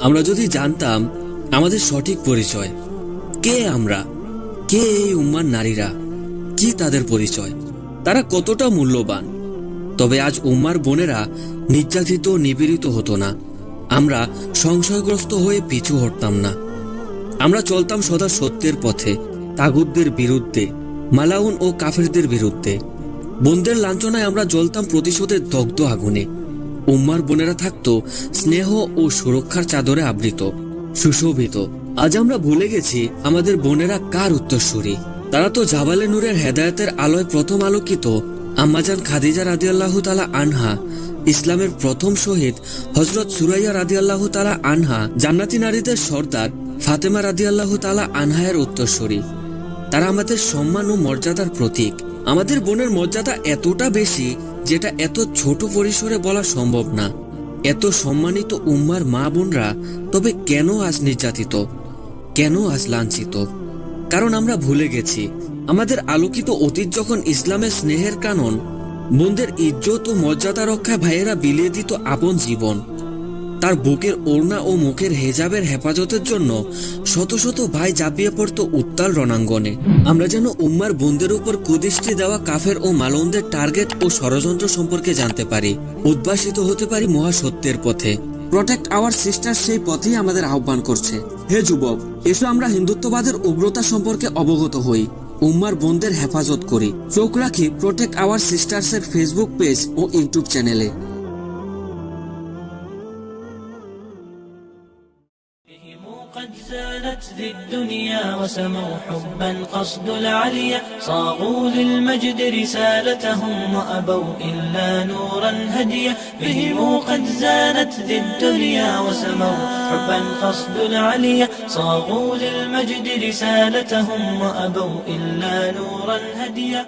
আমরা যদি জানতাম আমাদের সঠিক পরিচয়, কে আমরা, কে এই উম্মার নারীরা, কি তাদের পরিচয়, তারা কতটা মূল্যবান। তবে আজ উম্মার বোনেরা নির্যাতিত, নিপীড়িত হতো না। আমরা সংশয়গ্রস্ত হয়ে পিছু হটতাম না। আমরা চলতাম সদা সত্যের পথে তাগুদদের বিরুদ্ধে, মালাউন ও কাফেরদের বিরুদ্ধে। বোনদের লাঞ্ছনায় আমরা জ্বলতাম প্রতিশোধের দগ্ধ আগুনে। উম্মার বোনেরা থাকতো স্নেহ ও সুরক্ষার চাদরে আবৃত, সুশোভিত। আজ আমরা ভুলে গেছি আমাদের বোনেরা কার উত্তরসূরি। তারা তো জাবালে নূরের হেদায়েতের আলোয় প্রথম আলোকিত। আম্মাজান খাদিজা রাদিয়াল্লাহু তালা আনহা, ইসলামের প্রথম শহীদ হজরত সুরাইয়া রাদিয়াল্লাহু তালা আনহা, জান্নাতি নারীদের সর্দার ফাতেমা রাদিয়াল্লাহু তালা আনহায়ের উত্তরসূরি। তারা আমাদের সম্মান ও মর্যাদার প্রতীক। আমাদের বোনের মর্যাদা এতটা বেশি যেটা এত ছোট পরিসরে বলা সম্ভব না। এত সম্মানিত উম্মার মা বোনরা তবে কেন আজ নির্যাতিত? কেন আজ লাঞ্ছিত? কারণ আমরা ভুলে গেছি, আমাদের আলোকিত অতীত যখন ইসলামের স্নেহের কানন, বোনদের ইজ্জত ও মর্যাদা রক্ষায় ভাইয়েরা বিলিয়ে দিত আপন জীবন। তার বুকের ওড়না ও মুখের হেজাবের হেফাজতের জন্য শত শত ভাই ঝাঁপিয়ে পড়তো উত্তাল রণাঙ্গনে। আমরা যেন উম্মার বোনদের উপর কুদৃষ্টি দেওয়া কাফের ও মালনদের টার্গেট ও ষড়যন্ত্র সম্পর্কে জানতে পারি। উদ্ভাসিত হতে পারি মহাসত্যের পথে। প্রোটেক্ট আওয়ার সিস্টার সেই পথেই আমাদের আহ্বান করছে। হে যুবক, এসো আমরা হিন্দুত্ববাদের উগ্রতা সম্পর্কে অবগত হই। উম্মার বোনদের হেফাজত করি। চোখ রাখি প্রোটেক্ট আওয়ার সিস্টার্সের ফেসবুক পেজ ও ইউটিউব চ্যানেলে قد زالت ذي الدنيا وسموا حبا قصد العليا صاغوا للمجد رسالتهم وأبوا إلا نورا هديا بهم قد زالت ذي الدنيا وسموا حبا قصد العليا صاغوا للمجد رسالتهم وأبوا إلا نورا هديا